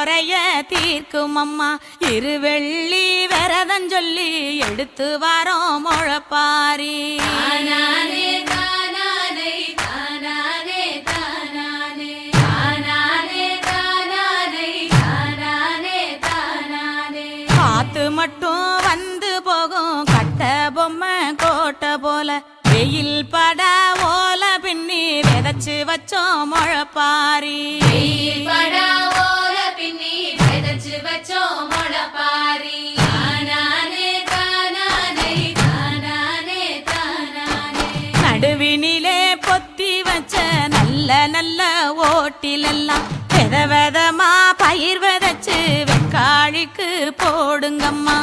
குறைய தீர்க்கும் அம்மா. இருவெள்ளி விரதம் சொல்லி எடுத்து வாரோம் முழப்பாரி. காத்து மட்டும் வந்து போகும். கட்ட பொம்மை கோட்டை போல. வெயில் பட ஓல பின்னி விதைச்சு வச்சோம் முழப்பாரி. படா ரோட்டிலெல்லாம் வித விதமா பயிர் விதைச்சு வெக்காழிக்கு போடுங்கம்மா.